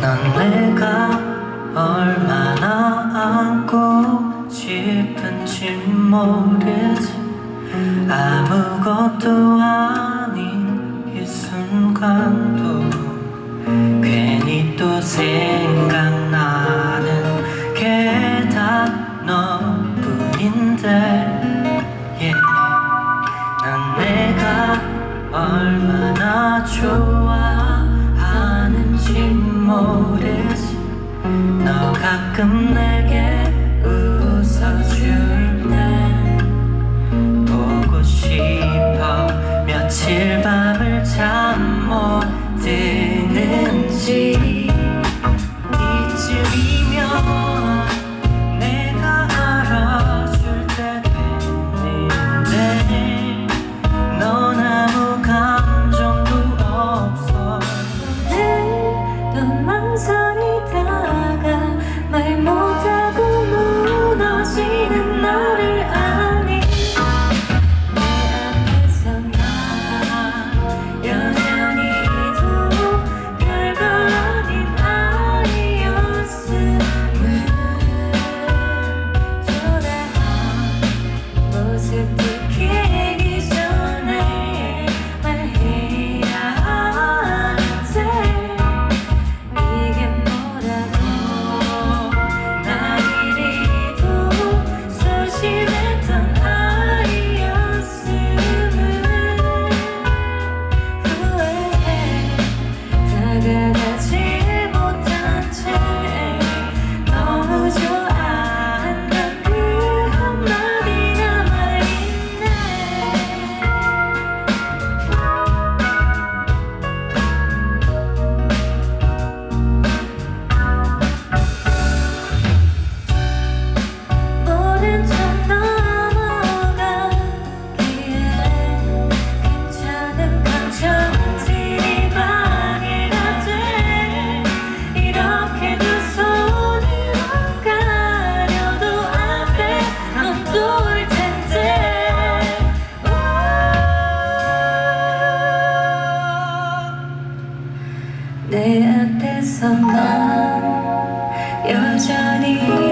넌 내가 얼마나 안고 싶은지 모르지. 아무것도 얼마나 좋아하는지 모르지 너 가끔 내 내 앞에서 난 여전히